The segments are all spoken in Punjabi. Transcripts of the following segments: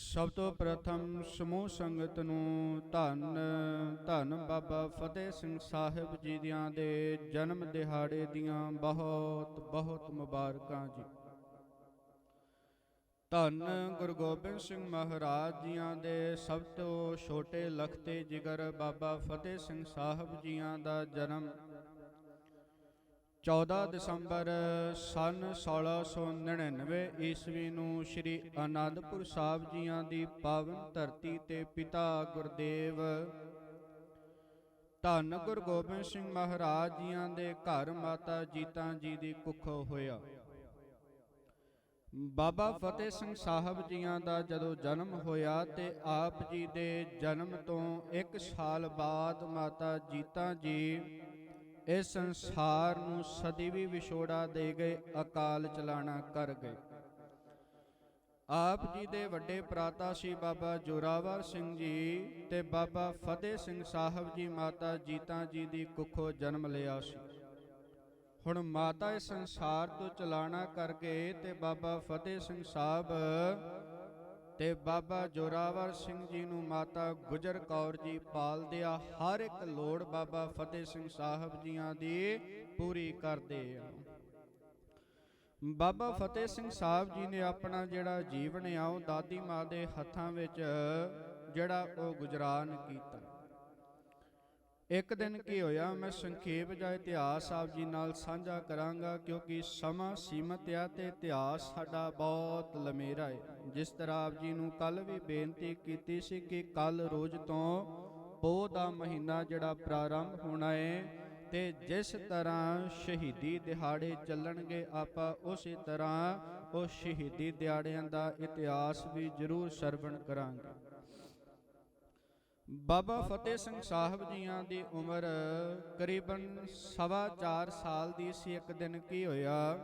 ਸਭ ਤੋਂ ਪ੍ਰਥਮ ਸਮੂਹ ਸੰਗਤ ਨੂੰ ਧੰਨ ਧੰਨ ਬਾਬਾ ਫਤਿਹ ਸਿੰਘ ਸਾਹਿਬ ਜੀ ਦੀਆਂ ਦੇ ਜਨਮ ਦਿਹਾੜੇ ਦੀਆਂ ਬਹੁਤ ਬਹੁਤ ਮੁਬਾਰਕਾਂ ਜੀ। ਧੰਨ ਗੁਰੂ ਗੋਬਿੰਦ ਸਿੰਘ ਮਹਾਰਾਜ ਜੀਆਂ ਦੇ ਸਭ ਤੋਂ ਛੋਟੇ ਲਖਤੇ ਜਿਗਰ ਬਾਬਾ ਫਤਿਹ ਸਿੰਘ ਸਾਹਿਬ ਜੀਆਂ ਦਾ ਜਨਮ 14 ਦਸੰਬਰ ਸਨ 1699 ਈਸਵੀ ਨੂੰ ਸ੍ਰੀ ਆਨੰਦਪੁਰ ਸਾਹਿਬ ਜੀਆਂ ਦੀ ਪਾਵਨ ਧਰਤੀ ਤੇ ਪਿਤਾ ਗੁਰਦੇਵ। ਧੰਨ ਗੁਰੂ ਗੋਬਿੰਦ ਸਿੰਘ ਮਹਾਰਾਜ ਜੀਆਂ ਦੇ ਘਰ ਮਾਤਾ ਜੀਤਾਂ ਜੀ ਦੀ ਕੁੱਖੋਂ ਹੋਇਆ। ਬਾਬਾ ਫਤਿਹ ਸਿੰਘ ਸਾਹਿਬ ਜੀਆਂ ਦਾ ਜਦੋਂ ਜਨਮ ਹੋਇਆ ਤੇ ਆਪ ਜੀ ਦੇ ਜਨਮ ਤੋਂ 1 ਸਾਲ ਬਾਅਦ ਮਾਤਾ ਜੀਤਾ ਜੀ ਇਸ ਸੰਸਾਰ ਨੂੰ ਸਦੀ ਵੀ ਵਿਛੋੜਾ ਦੇ ਗਏ, ਅਕਾਲ ਚਲਾਣਾ ਕਰ ਗਏ। ਆਪ ਜੀ ਦੇ ਵੱਡੇ ਪ੍ਰਾਤਾ ਸੀ ਬਾਬਾ ਜੋਰਾਵਰ ਸਿੰਘ ਜੀ ਤੇ ਬਾਬਾ ਫਤਿਹ ਸਿੰਘ ਸਾਹਿਬ ਜੀ ਮਾਤਾ ਜੀਤਾ ਜੀ ਦੀ ਕੁੱਖੋਂ ਜਨਮ ਲਿਆ ਸੀ। ਹੁਣ ਮਾਤਾ ਇਸ ਸੰਸਾਰ ਤੋਂ ਚਲਾਣਾ ਕਰ ਗਏ ਤੇ ਬਾਬਾ ਫਤਿਹ ਸਿੰਘ ਸਾਹਿਬ ਤੇ ਬਾਬਾ ਜੋਰਾਵਰ ਸਿੰਘ ਜੀ ਨੂੰ ਮਾਤਾ ਗੁਜਰ ਕੌਰ ਜੀ ਪਾਲਦੇ ਆ ਹਰ ਇੱਕ ਲੋੜ ਬਾਬਾ ਫਤਿਹ ਸਿੰਘ ਸਾਹਿਬ ਜੀਆਂ ਦੀ ਪੂਰੀ ਕਰਦੇ ਆ। ਬਾਬਾ ਫਤਿਹ ਸਿੰਘ ਸਾਹਿਬ ਜੀ ਨੇ ਆਪਣਾ ਜਿਹੜਾ ਜੀਵਨ ਆ ਉਹ ਦਾਦੀ ਮਾਂ ਦੇ ਹੱਥਾਂ ਵਿੱਚ ਜਿਹੜਾ ਉਹ ਗੁਜਰਾਨ ਕੀਤਾ। ਇੱਕ ਦਿਨ ਕੀ ਹੋਇਆ? ਮੈਂ ਸੰਖੇਪ ਜਿਹਾ ਇਤਿਹਾਸ ਆਪ ਜੀ ਨਾਲ ਸਾਂਝਾ ਕਰਾਂਗਾ ਕਿਉਂਕਿ ਸਮਾਂ ਸੀਮਤ ਆ ਤੇ ਇਤਿਹਾਸ ਸਾਡਾ ਬਹੁਤ ਲੰਮੇਰਾ ਹੈ ਜਿਸ ਤਰ੍ਹਾਂ ਆਪ ਜੀ ਨੂੰ ਕੱਲ ਵੀ ਬੇਨਤੀ ਕੀਤੀ ਸੀ ਕਿ ਕੱਲ ਰੋਜ਼ ਤੋਂ ਪੋਹ ਦਾ ਮਹੀਨਾ ਜਿਹੜਾ ਪ੍ਰਾਰੰਭ ਹੋਣਾ ਹੈ ਤੇ ਜਿਸ ਤਰ੍ਹਾਂ ਸ਼ਹੀਦੀ ਦਿਹਾੜੇ ਚੱਲਣਗੇ ਆਪਾਂ ਉਸੇ ਤਰ੍ਹਾਂ ਉਹ ਸ਼ਹੀਦੀ ਦਿਹਾੜਿਆਂ ਦਾ ਇਤਿਹਾਸ ਵੀ ਜ਼ਰੂਰ ਸਰਵਣ ਕਰਾਂਗੇ। ਬਾਬਾ ਫਤਿਹ ਸਿੰਘ ਸਾਹਿਬ ਜੀਆਂ ਦੀ ਉਮਰ ਕਰੀਬਨ ਸਵਾ ਚਾਰ ਸਾਲ ਦੀ ਸੀ। ਇੱਕ ਦਿਨ ਕੀ ਹੋਇਆ?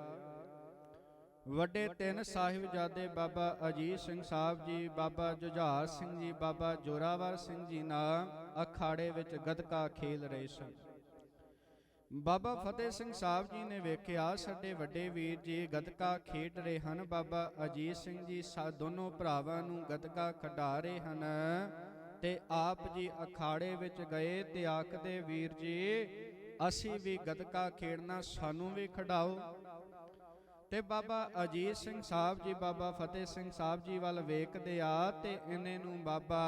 ਵੱਡੇ ਤਿੰਨ ਸਾਹਿਬਜ਼ਾਦੇ ਬਾਬਾ ਅਜੀਤ ਸਿੰਘ ਸਾਹਿਬ ਜੀ, ਬਾਬਾ ਜੁਝਾਰ ਸਿੰਘ ਜੀ, ਬਾਬਾ ਜੋਰਾਵਰ ਸਿੰਘ ਜੀ ਨਾਲ ਅਖਾੜੇ ਵਿੱਚ ਗੱਤਕਾ ਖੇਲ ਰਹੇ ਸਨ। ਬਾਬਾ ਫਤਿਹ ਸਿੰਘ ਸਾਹਿਬ ਜੀ ਨੇ ਵੇਖਿਆ, ਸਾਡੇ ਵੱਡੇ ਵੀਰ ਜੀ ਗੱਤਕਾ ਖੇਡ ਰਹੇ ਹਨ। ਬਾਬਾ ਅਜੀਤ ਸਿੰਘ ਜੀ ਸਾ, ਦੋਨੋਂ ਭਰਾਵਾਂ ਨੂੰ ਗੱਤਕਾ ਖਿਡਾ ਰਹੇ ਹਨ। ਤੇ ਆਪ ਜੀ ਅਖਾੜੇ ਵਿੱਚ ਗਏ ਤੇ ਆਖਦੇ, ਵੀਰ ਜੀ, ਅਸੀਂ ਵੀ ਗਤਕਾ ਖੇਡਣਾ, ਸਾਨੂੰ ਵੀ ਖਿਡਾਓ। ਤੇ ਬਾਬਾ ਅਜੀਤ ਸਿੰਘ ਸਾਹਿਬ ਜੀ, ਬਾਬਾ ਫਤਿਹ ਸਿੰਘ ਸਾਹਿਬ ਜੀ ਵੱਲ ਵੇਖਦੇ ਆ ਤੇ ਇਹਨੇ ਨੂੰ ਬਾਬਾ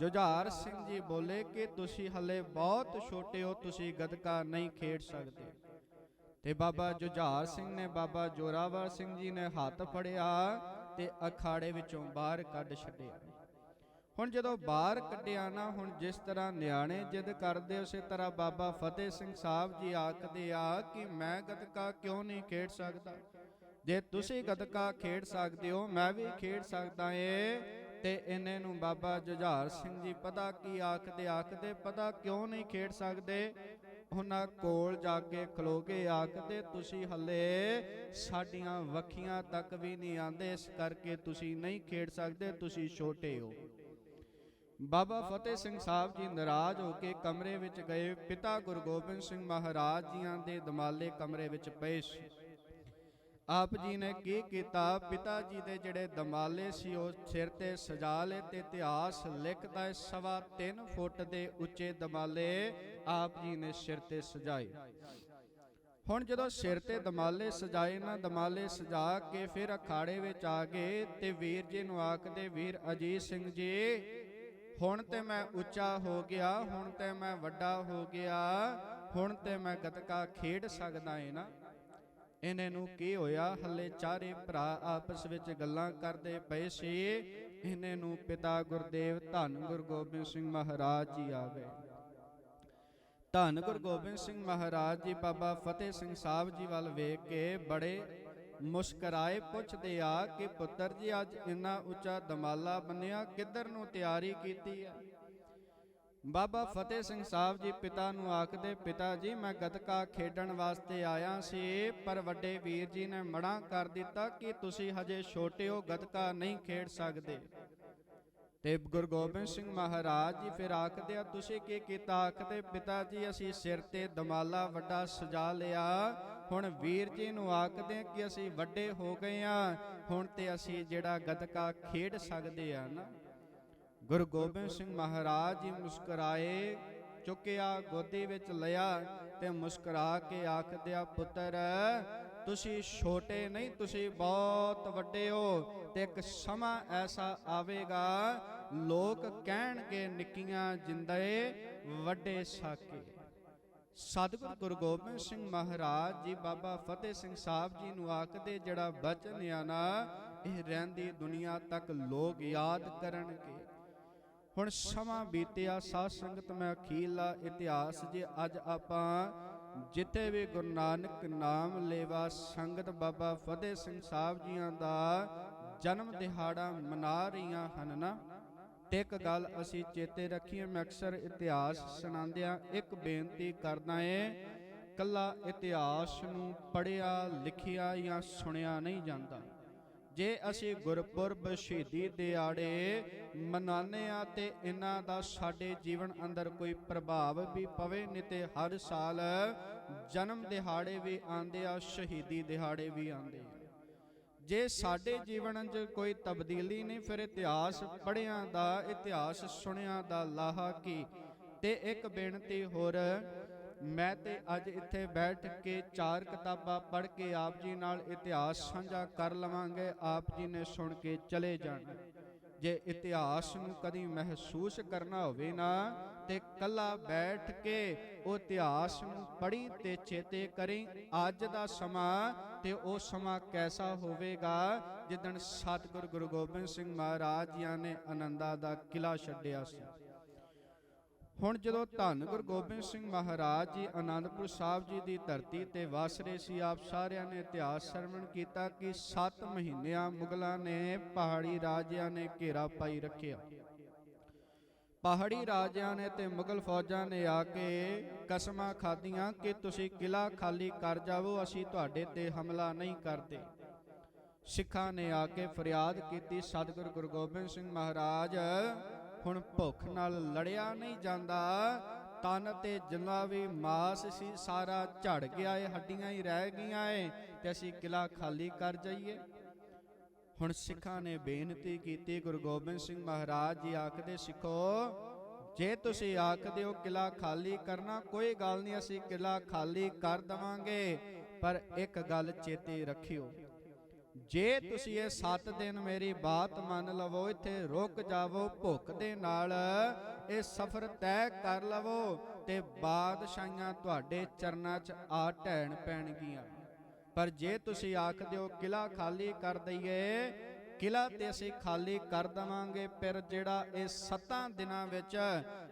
ਜੁਝਾਰ ਸਿੰਘ ਜੀ ਬੋਲੇ ਕਿ ਤੁਸੀਂ ਹਲੇ ਬਹੁਤ ਛੋਟੇ ਹੋ, ਤੁਸੀਂ ਗੱਤਕਾ ਨਹੀਂ ਖੇਡ ਸਕਦੇ। ਤੇ ਬਾਬਾ ਜੁਝਾਰ ਸਿੰਘ ਨੇ, ਬਾਬਾ ਜੋਰਾਵਰ ਸਿੰਘ ਜੀ ਨੇ ਹੱਥ ਫੜਿਆ ਤੇ ਅਖਾੜੇ ਵਿੱਚੋਂ ਬਾਹਰ ਕੱਢ ਛੱਡਿਆ। ਹੁਣ ਜਦੋਂ ਬਾਹਰ ਕੱਢਿਆ ਨਾ, ਹੁਣ ਜਿਸ ਤਰ੍ਹਾਂ ਨਿਆਣੇ ਜਿੱਦ ਕਰਦੇ, ਉਸੇ ਤਰ੍ਹਾਂ ਬਾਬਾ ਫਤਿਹ ਸਿੰਘ ਸਾਹਿਬ ਜੀ ਆਖਦੇ ਆ ਕਿ ਮੈਂ ਗੱਤਕਾ ਕਿਉਂ ਨਹੀਂ ਖੇਡ ਸਕਦਾ? ਜੇ ਤੁਸੀਂ ਗੱਤਕਾ ਖੇਡ ਸਕਦੇ ਹੋ, ਮੈਂ ਵੀ ਖੇਡ ਸਕਦਾ ਏ। ਤੇ ਇਹਨੇ ਨੂੰ ਬਾਬਾ ਜੁਝਾਰ ਸਿੰਘ ਜੀ ਪਤਾ ਕੀ ਆਖਦੇ ਆਖਦੇ ਪਤਾ ਕਿਉਂ ਨਹੀਂ ਖੇਡ ਸਕਦੇ? ਉਹਨਾਂ ਕੋਲ ਜਾ ਕੇ ਖਲੋ ਕੇ ਆਖਦੇ ਤੁਸੀਂ ਹੱਲੇ ਸਾਡੀਆਂ ਵੱਖੀਆਂ ਤੱਕ ਵੀ ਨਹੀਂ ਆਂਦੇ ਇਸ ਕਰਕੇ ਤੁਸੀਂ ਨਹੀਂ ਖੇਡ ਸਕਦੇ, ਤੁਸੀਂ ਛੋਟੇ ਹੋ। ਬਾਬਾ ਫਤਿਹ ਸਿੰਘ ਸਾਹਿਬ ਜੀ ਨਾਰਾਜ਼ ਹੋ ਕੇ ਕਮਰੇ ਵਿੱਚ ਗਏ। ਪਿਤਾ ਗੁਰੂ ਗੋਬਿੰਦ ਸਿੰਘ ਮਹਾਰਾਜ ਜੀਆਂ ਦੇ ਦਮਾਲੇ ਕਮਰੇ ਵਿੱਚ ਪਏ ਸੀ। ਆਪ ਜੀ ਨੇ ਕੀ ਕੀਤਾ? ਪਿਤਾ ਜੀ ਦੇ ਜਿਹੜੇ ਦਮਾਲੇ ਸੀ, ਉਹ ਸਿਰ ਤੇ ਸਜਾ ਲਏ ਤੇ ਇਤਿਹਾਸ ਲਿਖਦਾ ਹੈ ਸਵਾ 3 ਫੁੱਟ ਦੇ ਉੱਚੇ ਦਮਾਲੇ ਆਪ ਜੀ ਨੇ ਸਿਰ ਤੇ ਸਜਾਏ। ਹੁਣ ਜਦੋਂ ਸਿਰ ਤੇ ਦਮਾਲੇ ਸਜਾਏ ਨਾ ਦਮਾਲੇ ਸਜਾ ਕੇ ਫਿਰ ਅਖਾੜੇ ਵਿੱਚ ਆ ਗਏ ਤੇ ਵੀਰ ਜੀ ਨੂੰ ਆਖਦੇ, ਵੀਰ ਅਜੀਤ ਸਿੰਘ ਜੀ ਹੁਣ ਤੇ ਮੈਂ ਉੱਚਾ ਹੋ ਗਿਆ, ਹੁਣ ਤੇ ਮੈਂ ਵੱਡਾ ਹੋ ਗਿਆ, ਹੁਣ ਤੇ ਮੈਂ ਗਤਕਾ ਖੇਡ ਸਕਦਾ ਏ ਨਾ। ਇਹਨੇ ਨੂੰ ਕੀ ਹੋਇਆ? ਹੱਲੇ ਚਾਰੇ ਭਰਾ ਆਪਸ ਵਿੱਚ ਗੱਲਾਂ ਕਰਦੇ ਪਏ ਸੀ। ਇਹਨੇ ਨੂੰ ਪਿਤਾ ਗੁਰਦੇਵ ਧੰਨ ਗੁਰੂ ਗੋਬਿੰਦ ਸਿੰਘ ਮਹਾਰਾਜ ਜੀ ਆ ਗਏ। ਧੰਨ ਗੁਰੂ ਗੋਬਿੰਦ ਸਿੰਘ ਮਹਾਰਾਜ ਜੀ ਬਾਬਾ ਫਤਿਹ ਸਿੰਘ ਸਾਹਿਬ ਜੀ ਵੱਲ ਵੇਖ ਕੇ ਬੜੇ ਮੁਸਕਰਾਏ ਪੁੱਛਦੇ ਆ ਕਿ ਪੁੱਤਰ ਜੀ, ਅੱਜ ਇੰਨਾ ਉੱਚਾ ਦਮਾਲਾ ਬੰਨਿਆ, ਕਿੱਧਰ ਨੂੰ ਤਿਆਰੀ ਕੀਤੀ ਆ? ਬਾਬਾ ਫਤਿਹ ਸਿੰਘ ਸਾਹਿਬ ਜੀ ਪਿਤਾ ਨੂੰ ਆਖਦੇ, ਪਿਤਾ ਜੀ, ਮੈਂ ਗੱਤਕਾ ਖੇਡਣ ਵਾਸਤੇ ਆਇਆ ਸੀ, ਪਰ ਵੱਡੇ ਵੀਰ ਜੀ ਨੇ ਮਨਾ ਕਰ ਦਿੱਤਾ ਕਿ ਤੁਸੀਂ ਹਜੇ ਛੋਟੇ ਹੋ, ਗੱਤਕਾ ਨਹੀਂ ਖੇਡ ਸਕਦੇ। ਤੇ ਗੁਰੂ ਗੋਬਿੰਦ ਸਿੰਘ ਮਹਾਰਾਜ ਜੀ ਫਿਰ ਆਖਦੇ ਆ, ਤੁਸੀਂ ਕੀ ਕੀਤਾ? ਆਖਦੇ, ਪਿਤਾ ਜੀ, ਅਸੀਂ ਸਿਰ ਤੇ ਦਮਾਲਾ ਵੱਡਾ ਸਜਾ ਲਿਆ ਹੁਣ ਵੀਰ ਜੀ ਨੂੰ ਆਖਦੇ ਕਿ ਅਸੀਂ ਵੱਡੇ ਹੋ ਗਏ ਆ ਹੁਣ ਤੇ ਅਸੀਂ ਜਿਹੜਾ ਗੱਤਕਾ ਖੇਡ ਸਕਦੇ ਆ ਨਾ। ਗੁਰੂ ਗੋਬਿੰਦ ਸਿੰਘ ਮਹਾਰਾਜ ਜੀ ਮੁਸਕਰਾਏ, ਚੁੱਕਿਆ ਗੋਦੀ ਵਿੱਚ ਲਿਆ ਤੇ ਮੁਸਕਰਾ ਕੇ ਆਖਦੇ ਪੁੱਤਰ, ਤੁਸੀਂ ਛੋਟੇ ਨਹੀਂ, ਤੁਸੀਂ ਬਹੁਤ ਵੱਡੇ ਹੋ ਤੇ ਇੱਕ ਸਮਾਂ ਐਸਾ ਆਵੇਗਾ, ਲੋਕ ਕਹਿਣਗੇ, ਨਿੱਕੀਆਂ ਜਿੰਦੇ ਵੱਡੇ ਸਾਕੇ। ਸਤਿਗੁਰ ਗੁਰੂ ਗੋਬਿੰਦ ਸਿੰਘ ਮਹਾਰਾਜ ਜੀ, ਬਾਬਾ ਫਤਿਹ ਸਿੰਘ ਸਾਹਿਬ ਜੀ ਨੂੰ ਆਖਦੇ, ਜਿਹੜਾ ਬਚਨ ਆ ਨਾ, ਇਹ ਰਹਿੰਦੀ ਦੁਨੀਆ ਤੱਕ ਲੋਕ ਯਾਦ ਕਰਨਗੇ। ਹੁਣ ਸਮਾਂ ਬੀਤਿਆ, ਸਾਧ ਸੰਗਤ ਮੈਂ ਅਖੀਰਲਾ ਇਤਿਹਾਸ ਜੇ, ਅੱਜ ਆਪਾਂ ਜਿੱਥੇ ਵੀ ਗੁਰੂ ਨਾਨਕ ਨਾਮ ਲੇਵਾ, ਸੰਗਤ ਬਾਬਾ ਫਤਿਹ ਸਿੰਘ ਸਾਹਿਬ ਜੀਆਂ ਦਾ ਜਨਮ ਦਿਹਾੜਾ ਮਨਾ ਰਹੀਆਂ ਹਨ ਨਾ। ਤੇ ਇੱਕ ਗੱਲ ਅਸੀਂ ਚੇਤੇ ਰੱਖੀਏ, ਮੈਂ ਅਕਸਰ ਇਤਿਹਾਸ ਸੁਣਾਉਂਦਿਆਂ ਇੱਕ ਬੇਨਤੀ ਕਰਦਾ ਏ, ਕੱਲਾ ਇਤਿਹਾਸ ਨੂੰ ਪੜਿਆ ਲਿਖਿਆ ਜਾਂ ਸੁਣਿਆ ਨਹੀਂ ਜਾਂਦਾ। ਜੇ ਅਸੀਂ ਗੁਰਪੁਰਬ ਸ਼ਹੀਦੀ ਦਿਹਾੜੇ ਮਨਾਉਂਦੇ ਆ ਤੇ ਇਹਨਾਂ ਦਾ ਸਾਡੇ ਜੀਵਨ ਅੰਦਰ ਕੋਈ ਪ੍ਰਭਾਵ ਵੀ ਪਵੇ, ਨਹੀਂ ਤੇ ਹਰ ਸਾਲ ਜਨਮ ਦਿਹਾੜੇ ਵੀ ਆਉਂਦੇ ਆ, ਸ਼ਹੀਦੀ ਦਿਹਾੜੇ ਵੀ ਆਉਂਦੇ ਆ। ਜੇ ਸਾਡੇ ਜੀਵਨ 'ਚ ਕੋਈ ਤਬਦੀਲੀ ਨਹੀਂ, ਫਿਰ ਇਤਿਹਾਸ ਪੜ੍ਹਿਆਂ ਦਾ, ਇਤਿਹਾਸ ਸੁਣਿਆਂ ਦਾ ਲਾਹਾ ਕੀ? ਤੇ ਇੱਕ ਬੇਨਤੀ ਹੋਰ, ਮੈਂ ਤੇ ਅੱਜ ਇੱਥੇ ਬੈਠ ਕੇ ਚਾਰ ਕਿਤਾਬਾਂ ਪੜ੍ਹ ਕੇ ਆਪ ਜੀ ਨਾਲ ਇਤਿਹਾਸ ਸਾਂਝਾ ਕਰ ਲਵਾਂਗੇ, ਆਪ ਜੀ ਨੇ ਸੁਣ ਕੇ ਚਲੇ ਜਾਣਾ। ਜੇ ਇਤਿਹਾਸ ਨੂੰ ਕਦੀ ਮਹਿਸੂਸ ਕਰਨਾ ਹੋਵੇ ਨਾ, ਤੇ ਕੱਲਾ ਬੈਠ ਕੇ ਉਹ ਇਤਿਹਾਸ ਨੂੰ ਪੜ੍ਹੀ ਤੇ ਚੇਤੇ ਕਰੀ, ਅੱਜ ਦਾ ਸਮਾਂ ਤੇ ਉਹ ਸਮਾਂ ਕੈਸਾ ਹੋਵੇਗਾ? ਜਿੱਦਣ ਸਤਿਗੁਰ ਗੁਰੂ ਗੋਬਿੰਦ ਸਿੰਘ ਮਹਾਰਾਜ ਜੀਆਂ ਨੇ ਆਨੰਦਾ ਦਾ ਕਿਲਾ ਛੱਡਿਆ ਸੀ। ਹੁਣ ਜਦੋਂ ਧੰਨ ਗੁਰੂ ਗੋਬਿੰਦ ਸਿੰਘ ਮਹਾਰਾਜ ਜੀ ਆਨੰਦਪੁਰ ਸਾਹਿਬ ਜੀ ਦੀ ਧਰਤੀ ਤੇ ਵਸ ਰਹੇ ਸੀ, ਆਪ ਸਾਰਿਆਂ ਨੇ ਇਤਿਹਾਸ ਸਰਵਣ ਕੀਤਾ ਕਿ 7 ਮਹੀਨਿਆਂ ਮੁਗਲਾਂ ਨੇ ਪਹਾੜੀ ਰਾਜਿਆਂ ਨੇ ਘੇਰਾ ਪਾਈ ਰੱਖਿਆ। ਪਹਾੜੀ ਰਾਜਿਆਂ ਨੇ ਤੇ ਮੁਗਲ ਫੌਜਾਂ ਨੇ ਆ ਕੇ ਕਸਮਾਂ ਖਾਧੀਆਂ ਕਿ ਤੁਸੀਂ ਕਿਲਾ ਖਾਲੀ ਕਰ ਜਾਵੋ, ਅਸੀਂ ਤੁਹਾਡੇ ਤੇ ਹਮਲਾ ਨਹੀਂ ਕਰਦੇ। ਸਿੱਖਾਂ ਨੇ ਆ ਕੇ ਫਰਿਆਦ ਕੀਤੀ, ਸਤਿਗੁਰੂ ਗੁਰੂ ਗੋਬਿੰਦ ਸਿੰਘ ਮਹਾਰਾਜ ਹੁਣ ਭੁੱਖ ਨਾਲ ਲੜਿਆ ਨਹੀਂ ਜਾਂਦਾ। ਤਨ ਤੇ ਜਿੰਨਾ ਵੀ ਮਾਸ ਸੀ, ਸਾਰਾ ਝੜ ਗਿਆ ਏ, ਹੱਡੀਆਂ ਹੀ ਰਹਿ ਗਈਆਂ ਏ, ਤੇ ਅਸੀਂ ਕਿਲਾ ਖਾਲੀ ਕਰ ਜਾਈਏ। ਹੁਣ ਸਿੱਖਾਂ ਨੇ ਬੇਨਤੀ ਕੀਤੀ, ਗੁਰੂ ਗੋਬਿੰਦ ਸਿੰਘ ਮਹਾਰਾਜ ਜੀ ਆਖਦੇ, ਸਿੱਖੋ, ਜੇ ਤੁਸੀਂ ਆਖਦੇ ਹੋ ਕਿਲਾ ਖਾਲੀ ਕਰਨਾ, ਕੋਈ ਗੱਲ ਨਹੀਂ, ਅਸੀਂ ਕਿਲਾ ਖਾਲੀ ਕਰ ਦਵਾਂਗੇ, ਪਰ ਇੱਕ ਗੱਲ ਚੇਤੇ ਰੱਖਿਓ ਜੇ ਤੁਸੀਂ ਇਹ 7 ਦਿਨ ਮੇਰੀ ਬਾਤ ਮੰਨ ਲਵੋ, ਇੱਥੇ ਰੁਕ ਜਾਵੋ, ਭੁੱਖ ਦੇ ਨਾਲ ਇਹ ਸਫ਼ਰ ਤੈਅ ਕਰ ਲਵੋ ਤੇ ਬਾਦਸ਼ਾਹੀਆਂ ਤੁਹਾਡੇ ਚਰਨਾਂ 'ਚ ਆ ਢਹਿਣ ਪੈਣਗੀਆਂ। ਪਰ ਜੇ ਤੁਸੀਂ ਆਖਦੇ ਹੋ ਕਿਲਾ ਖਾਲੀ ਕਰ ਦਈਏ ਕਿਲਾ ਤੇ ਅਸੀਂ ਖਾਲੀ ਕਰ ਦਵਾਂਗੇ ਪਰ ਜਿਹੜਾ ਇਹ ਸੱਤਾਂ ਦਿਨਾਂ ਵਿੱਚ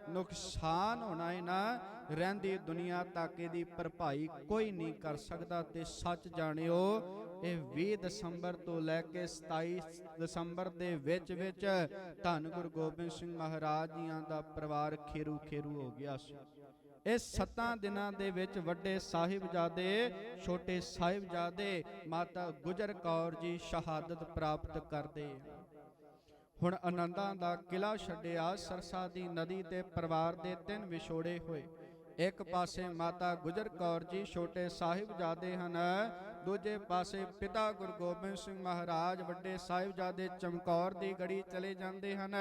ਨੁਕਸਾਨ ਹੋਣਾ ਹੈ ਨਾ, ਰਹਿੰਦੀ ਦੁਨੀਆ ਤੱਕ ਇਹਦੀ ਭਰਪਾਈ ਕੋਈ ਨਹੀਂ ਕਰ ਸਕਦਾ। ਤੇ ਸੱਚ ਜਾਣਿਓ ਇਹ 20 ਦਸੰਬਰ ਤੋਂ ਲੈ ਕੇ 27 ਦਸੰਬਰ ਦੇ ਵਿੱਚ ਵਿੱਚ ਧੰਨ ਗੁਰੂ ਗੋਬਿੰਦ ਸਿੰਘ ਮਹਾਰਾਜ ਜੀਆਂ ਦਾ ਪਰਿਵਾਰ ਖੇਰੂ ਖੇਰੂ ਹੋ ਗਿਆ ਸੀ। ਇਹ ਸੱਤਾਂ ਦਿਨਾਂ ਦੇ ਵਿੱਚ ਵੱਡੇ ਸਾਹਿਬਜ਼ਾਦੇ, ਛੋਟੇ ਸਾਹਿਬਜ਼ਾਦੇ ਮਾਤਾ ਗੁਜਰ ਕੌਰ ਜੀ ਸ਼ਹਾਦਤ ਪ੍ਰਾਪਤ ਕਰਦੇ ਹੁਣ ਆਨੰਦਾਂ ਦਾ ਕਿਲਾ ਛੱਡਿਆ, ਸਰਸਾ ਦੀ ਨਦੀ ਤੇ ਪਰਿਵਾਰ ਦੇ ਤਿੰਨ ਵਿਛੋੜੇ ਹੋਏ। ਇੱਕ ਪਾਸੇ ਮਾਤਾ ਗੁਜਰ ਕੌਰ ਜੀ ਛੋਟੇ ਸਾਹਿਬਜ਼ਾਦੇ ਹਨ ਦੂਜੇ ਪਾਸੇ ਪਿਤਾ ਗੁਰੂ ਗੋਬਿੰਦ ਸਿੰਘ ਮਹਾਰਾਜ ਵੱਡੇ ਸਾਹਿਬਜ਼ਾਦੇ ਚਮਕੌਰ ਦੀ ਗੜੀ ਚਲੇ ਜਾਂਦੇ ਹਨ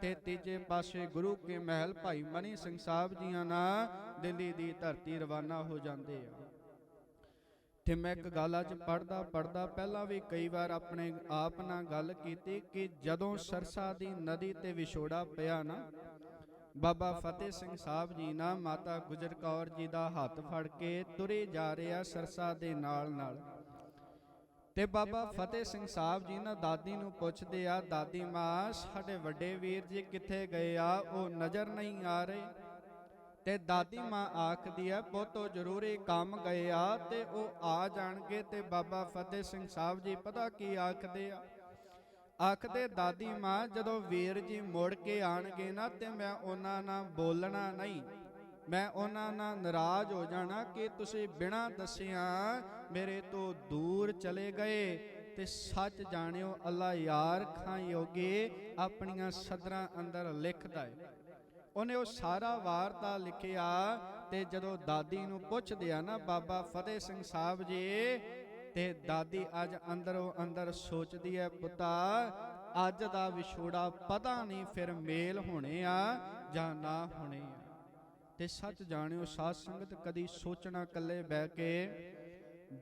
ਤੇ ਤੀਜੇ ਪਾਸੇ ਗੁਰੂ ਕੇ ਮਹਿਲ ਭਾਈ ਮਨੀ ਸਿੰਘ ਸਾਹਿਬ ਜੀਆਂ ਨਾਲ ਦਿੱਲੀ ਦੀ ਧਰਤੀ ਰਵਾਨਾ ਹੋ ਜਾਂਦੇ ਆ। ਤੇ ਮੈਂ ਇੱਕ ਗੱਲ ਅੱਜ ਪੜਦਾ ਪੜਦਾ ਪਹਿਲਾਂ ਵੀ ਕਈ ਵਾਰ ਆਪਣੇ ਆਪ ਨਾਲ ਗੱਲ ਕੀਤੀ ਕਿ ਜਦੋਂ ਸਰਸਾ ਦੀ ਨਦੀ ਤੇ ਵਿਛੋੜਾ ਪਿਆ ਨਾ ਬਾਬਾ ਫਤਿਹ ਸਿੰਘ ਸਾਹਿਬ ਜੀ ਨਾ ਮਾਤਾ ਗੁਜਰ ਕੌਰ ਜੀ ਦਾ ਹੱਥ ਫੜ ਕੇ ਤੁਰੇ ਜਾ ਰਿਹਾ ਸਰਸਾ ਦੇ ਨਾਲ ਨਾਲ। ਤੇ ਬਾਬਾ ਫਤਿਹ ਸਿੰਘ ਸਾਹਿਬ ਜੀ ਨਾ ਦਾਦੀ ਨੂੰ ਪੁੱਛਦੇ ਆ, ਦਾਦੀ ਮਾਂ, ਸਾਡੇ ਵੱਡੇ ਵੀਰ ਜੀ ਕਿੱਥੇ ਗਏ ਆ? ਉਹ ਨਜ਼ਰ ਨਹੀਂ ਆ ਰਹੇ। ਤੇ ਦਾਦੀ ਮਾਂ ਆਖਦੀ ਆ, ਪੁੱਤੋ ਜ਼ਰੂਰੀ ਕੰਮ ਗਏ ਆ ਤੇ ਉਹ ਆ ਜਾਣਗੇ ਤੇ ਬਾਬਾ ਫਤਿਹ ਸਿੰਘ ਸਾਹਿਬ ਜੀ ਪਤਾ ਕੀ ਆਖਦੇ ਆ? ਆਖਦੇ ਦਾਦੀ ਮਾਂ ਜਦੋਂ ਵੀਰ ਜੀ ਮੁੜ ਕੇ ਆਣਗੇ ਨਾ ਤੇ ਮੈਂ ਉਹਨਾਂ ਨਾਲ ਬੋਲਣਾ ਨਹੀਂ। ਮੈਂ ਉਹਨਾਂ ਨਾਲ ਨਾਰਾਜ਼ ਹੋ ਜਾਣਾ ਕਿ ਤੁਸੀਂ ਬਿਨਾਂ ਦੱਸਿਆ ਮੇਰੇ ਤੋਂ ਦੂਰ ਚਲੇ ਗਏ ਤੇ ਸੱਚ ਜਾਣਿਓ, ਅੱਲਾ ਯਾਰ ਖਾਂ ਯੋਗੇ ਆਪਣੀਆਂ ਸਦਰਾਂ ਅੰਦਰ ਲਿਖਦਾ ਹੈ ਉਹਨੇ ਉਹ ਸਾਰਾ ਵਾਰਤਾ ਲਿਖਿਆ ਤੇ ਜਦੋਂ ਦਾਦੀ ਨੂੰ ਪੁੱਛਦੇ ਆ ਨਾ, ਬਾਬਾ ਫਤਿਹ ਸਿੰਘ ਸਾਹਿਬ ਜੀ ਤੇ ਦਾਦੀ ਅੱਜ ਅੰਦਰੋਂ ਅੰਦਰ ਸੋਚਦੀ ਹੈ, ਪੁੱਤਾ, ਅੱਜ ਦਾ ਵਿਛੋੜਾ ਪਤਾ ਨਹੀਂ ਫਿਰ ਮੇਲ ਹੋਣੇ ਆ ਜਾਂ ਨਾ ਹੋਣੇ ਆ। ਤੇ ਸੱਚ ਜਾਣਿਓ, ਸਾਧ ਸੰਗਤ ਕਦੀ ਸੋਚਣਾ ਇਕੱਲੇ ਬਹਿ ਕੇ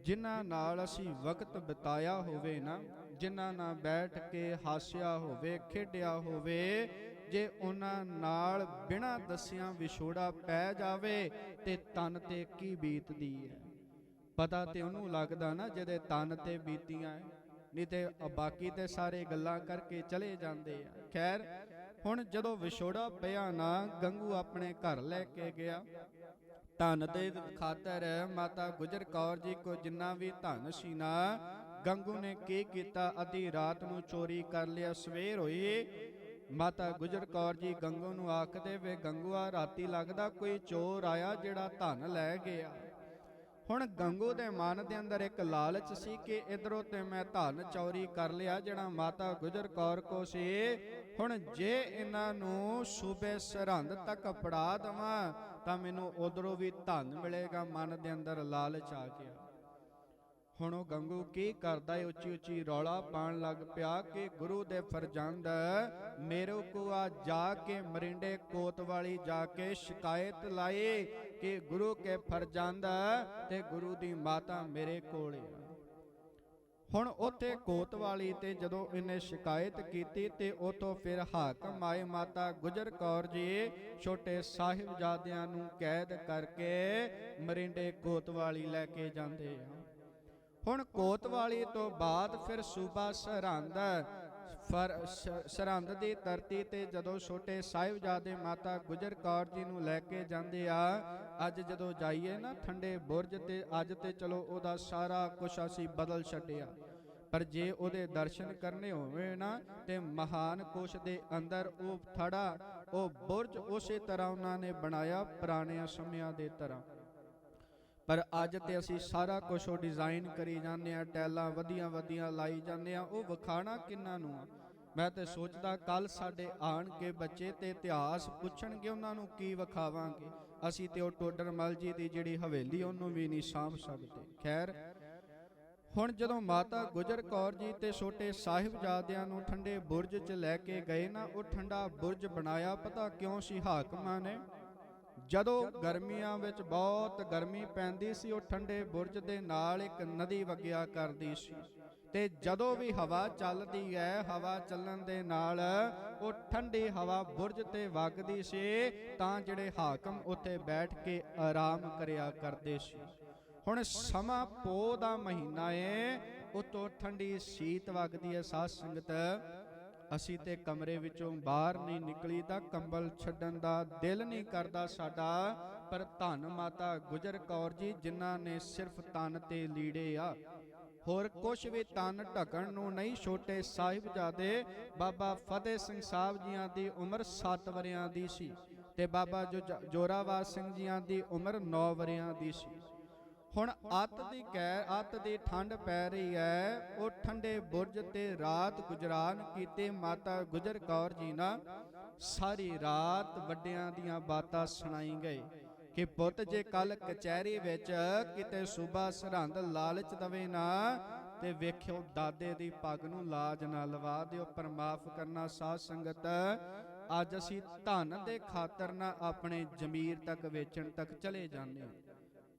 ਜਿਨ੍ਹਾਂ ਨਾਲ ਅਸੀਂ ਵਕਤ ਬਿਤਾਇਆ ਹੋਵੇ ਨਾ, ਜਿਨ੍ਹਾਂ ਨਾਲ ਬੈਠ ਕੇ ਹਾਸਿਆ ਹੋਵੇ, ਖੇਡਿਆ ਹੋਵੇ, ਜੇ ਉਹਨਾਂ ਨਾਲ ਬਿਨਾਂ ਦੱਸਿਆਂ ਵਿਛੋੜਾ ਪੈ ਜਾਵੇ ਤੇ ਤਨ ਤੇ ਕੀ ਬੀਤਦੀ ਹੈ? ਪਤਾ ਤੇ ਉਹਨੂੰ ਲੱਗਦਾ ਨਾ ਜਿਹਦੇ ਤਨ ਤੇ ਬੀਤੀਆਂ ਨਹੀਂ ਤੇ ਬਾਕੀ ਤੇ ਸਾਰੇ ਗੱਲਾਂ ਕਰਕੇ ਚਲੇ ਜਾਂਦੇ ਆ। ਖੈਰ, ਹੁਣ ਜਦੋਂ ਵਿਛੋੜਾ ਪਿਆ ਨਾ, ਗੰਗੂ ਆਪਣੇ ਘਰ ਲੈ ਕੇ ਗਿਆ। ਧਨ ਦੇ ਖਾਤਰ ਮਾਤਾ ਗੁਜਰ ਕੌਰ ਜੀ ਕੋ ਜਿੰਨਾ ਵੀ ਧਨ ਸੀ ਨਾ, ਗੰਗੂ ਨੇ ਕੀ ਕੀਤਾ? ਅਧੀ ਰਾਤ ਨੂੰ ਚੋਰੀ ਕਰ ਲਿਆ, ਸਵੇਰ ਹੋਈ। ਮਾਤਾ ਗੁਜਰ ਕੌਰ ਜੀ ਗੰਗੂ ਨੂੰ ਆਖਦੇ ਵੇ, ਗੰਗੂਆ, ਰਾਤੀ ਲੱਗਦਾ ਕੋਈ ਚੋਰ ਆਇਆ ਜਿਹੜਾ ਧਨ ਲੈ ਗਿਆ। ਹੁਣ ਗੰਗੂ ਦੇ ਮਨ ਦੇ ਅੰਦਰ ਇੱਕ ਲਾਲਚ ਸੀ ਕਿ ਇਧਰੋਂ ਤੇ ਮੈਂ ਧਨ ਚੋਰੀ ਕਰ ਲਿਆ, ਜਿਹੜਾ ਮਾਤਾ ਗੁਜਰ ਕੌਰ ਕੋ ਸੀ। ਹੁਣ ਜੇ ਇਹਨਾਂ ਨੂੰ ਸੂਬੇ ਸਰਹੰਦ ਤੱਕ ਫੜਾ ਦਵਾਂ, ਤਾਂ ਮੈਨੂੰ ਉਧਰੋਂ ਵੀ ਧਨ ਮਿਲੇਗਾ, ਮਨ ਦੇ ਅੰਦਰ ਲਾਲਚ ਆ ਗਿਆ। ਹੁਣ ਉਹ ਗੰਗੂ ਕੀ ਕਰਦਾ ਏ? ਉੱਚੀ ਉੱਚੀ ਰੌਲਾ ਪਾਣ ਲੱਗ ਪਿਆ ਕਿ ਗੁਰੂ ਦੇ ਫਰਜ਼ੰਦ ਮੇਰੇ ਕੋ ਆ ਜਾ ਕੇ ਮਰਿੰਡੇ ਕੋਤਵਾਲੀ ਜਾ ਕੇ ਸ਼ਿਕਾਇਤ ਲਾਏ ਕਿ ਗੁਰੂ ਕੇ ਫਰਜ਼ੰਦ ਤੇ ਗੁਰੂ ਦੀ ਮਾਤਾ ਮੇਰੇ ਕੋਲ ਆ। ਹੁਣ ਉੱਥੇ ਕੋਤਵਾਲੀ ਤੇ ਜਦੋਂ ਇਹਨੇ ਸ਼ਿਕਾਇਤ ਕੀਤੀ ਤੇ ਉਤੋਂ ਫਿਰ ਹਾਕਮ ਆਏ, ਮਾਤਾ ਗੁਜਰ ਕੌਰ ਜੀ, ਛੋਟੇ ਸਾਹਿਬਜ਼ਾਦਿਆਂ ਨੂੰ ਕੈਦ ਕਰਕੇ ਮਰਿੰਡੇ ਕੋਤਵਾਲੀ ਲੈ ਕੇ ਜਾਂਦੇ ਆ। ਹੁਣ ਕੋਤਵਾਲੀ ਤੋਂ ਬਾਅਦ ਫਿਰ ਸੂਬਾ ਸਰਹੰਦ ਫਰ ਸਰਹੰਦ ਦੀ ਧਰਤੀ ਤੇ ਜਦੋਂ ਛੋਟੇ ਸਾਹਿਬਜ਼ਾਦੇ ਮਾਤਾ ਗੁਜਰ ਕੌਰ ਜੀ ਨੂੰ ਲੈ ਕੇ ਜਾਂਦੇ ਆ, ਅੱਜ ਜਦੋਂ ਜਾਈਏ ਨਾ ਠੰਡੇ ਬੁਰਜ ਤੇ, ਅੱਜ ਤੇ ਚਲੋ ਉਹਦਾ ਸਾਰਾ ਕੁਝ ਅਸੀਂ ਬਦਲ ਛੱਡਿਆ। ਪਰ ਜੇ ਉਹਦੇ ਦਰਸ਼ਨ ਕਰਨੇ ਹੋਵੇ ਨਾ, ਤੇ ਮਹਾਨ ਕੋਸ਼ ਦੇ ਅੰਦਰ ਉਹ ਥੜਾ, ਉਹ ਬੁਰਜ ਉਸੇ ਤਰ੍ਹਾਂ ਉਹਨਾਂ ਨੇ ਬਣਾਇਆ ਪੁਰਾਣਿਆਂ ਸਮਿਆਂ ਦੇ ਤਰ੍ਹਾਂ। ਪਰ ਅੱਜ ਤੇ ਅਸੀਂ ਸਾਰਾ ਕੁਝ ਉਹ ਡਿਜ਼ਾਈਨ ਕਰੀ ਜਾਂਦੇ ਆ ਟੈਲਾਂ ਵਧੀਆਂ ਵਧੀਆਂ ਲਾਈ ਜਾਂਦੇ ਆ ਉਹ ਵਿਖਾਣਾ ਕਿੰਨਾਂ ਨੂੰ ਆ? ਮੈਂ ਤੇ ਸੋਚਦਾ ਕੱਲ ਸਾਡੇ ਆਣ ਕੇ ਬੱਚੇ ਤੇ ਇਤਿਹਾਸ ਪੁੱਛਣਗੇ ਉਹਨਾਂ ਨੂੰ ਕੀ ਵਿਖਾਵਾਂਗੇ। ਅਸੀਂ ਤੇ ਉਹ ਟੋਡਰ ਮਲ ਜੀ ਦੀ ਜਿਹੜੀ ਹਵੇਲੀ ਉਹਨੂੰ ਵੀ ਨਹੀਂ ਸਾਂਭ ਸਕਦੇ। ਖੈਰ, ਹੁਣ ਜਦੋਂ ਮਾਤਾ ਗੁਜਰ ਕੌਰ ਜੀ ਤੇ ਛੋਟੇ ਸਾਹਿਬਜ਼ਾਦਿਆਂ ਨੂੰ ਠੰਡੇ ਬੁਰਜ 'ਚ ਲੈ ਕੇ ਗਏ ਨਾ, ਉਹ ਠੰਡਾ ਬੁਰਜ ਬਣਾਇਆ, ਪਤਾ ਕਿਉਂ ਸੀ ਹਾਕਮਾਂ ਨੇ? ਜਦੋਂ ਗਰਮੀਆਂ ਵਿੱਚ ਬਹੁਤ ਗਰਮੀ ਪੈਂਦੀ ਸੀ, ਉਹ ਠੰਡੇ ਬੁਰਜ ਦੇ ਨਾਲ ਇੱਕ ਨਦੀ ਵਗਿਆ ਕਰਦੀ ਸੀ। ਤੇ ਜਦੋਂ ਵੀ ਹਵਾ ਚੱਲਦੀ ਹੈ ਹਵਾ ਚੱਲਣ ਦੇ ਨਾਲ ਉਹ ਠੰਡੀ ਹਵਾ ਬੁਰਜ ਤੇ ਵਗਦੀ ਸੀ, ਤਾਂ ਜਿਹੜੇ ਹਾਕਮ ਉੱਥੇ ਬੈਠ ਕੇ ਆਰਾਮ ਕਰਿਆ ਕਰਦੇ ਸੀ। ਹੁਣ ਸਮਾਂ ਪੋ ਦਾ ਮਹੀਨਾ ਏ, ਉਤੋਂ ਠੰਡੀ ਸ਼ੀਤ ਵਗਦੀ ਹੈ ਸਾਧ ਸੰਗਤ। ਅਸੀਂ ਤੇ ਕਮਰੇ ਵਿੱਚੋਂ ਬਾਹਰ ਨਹੀਂ ਨਿਕਲੀ ਤਾਂ ਕੰਬਲ ਛੱਡਣ ਦਾ ਦਿਲ ਨਹੀਂ ਕਰਦਾ ਸਾਡਾ। ਪਰ ਧੰਨ ਮਾਤਾ ਗੁਜਰ ਕੌਰ ਜੀ, ਜਿਨ੍ਹਾਂ ਨੇ ਸਿਰਫ ਤਨ ਤੇ ਲੀੜੇ ਆ। ਹੋਰ ਕੁਛ ਵੀ ਤਨ ਢਕਣ ਨੂੰ ਨਹੀਂ, ਛੋਟੇ ਸਾਹਿਬਜ਼ਾਦੇ ਬਾਬਾ ਫਤਿਹ ਸਿੰਘ ਸਾਹਿਬ ਜੀਆਂ ਦੀ ਉਮਰ 7 ਵਰਿਆਂ ਦੀ ਸੀ ਤੇ ਬਾਬਾ ਜੋਰਾਵਰ ਸਿੰਘ ਜੀਆਂ ਦੀ ਉਮਰ 9 ਵਰਿਆਂ ਦੀ ਸੀ। ਹੁਣ ਅੱਤ ਦੀ ਕੈ ਅੱਤ ਦੀ ਠੰਡ ਪੈ ਰਹੀ ਹੈ ਉਹ ਠੰਡੇ ਬੁਰਜ ਤੇ ਰਾਤ ਗੁਜਰਾਨ ਕੀਤੇ ਮਾਤਾ ਗੁਜਰ ਕੌਰ ਜੀ ਨਾ ਸਾਰੀ ਰਾਤ ਵੱਡਿਆਂ ਦੀਆਂ ਬਾਤਾਂ ਸੁਣਾਈ ਗਏ ਕਿ ਪੁੱਤ ਜੇ ਕੱਲ ਕਚਹਿਰੀ ਵਿੱਚ ਕਿਤੇ ਸੂਬਾ ਸਰਹੰਦ ਲਾਲਚ ਦਵੇ ਨਾ, ਤੇ ਵੇਖਿਓ ਦਾਦੇ ਦੀ ਪੱਗ ਨੂੰ ਲਾਜ ਨਾ ਲਵਾ ਦਿਓ, ਪਰ ਮਾਫ ਕਰਨਾ ਸਾਧ ਸੰਗਤ, ਅੱਜ ਅਸੀਂ ਧਨ ਦੇ ਖਾਤਰ ਨਾ ਆਪਣੇ ਜ਼ਮੀਰ ਤੱਕ ਵੇਚਣ ਤੱਕ ਚਲੇ ਜਾਂਦੇ ਹਾਂ।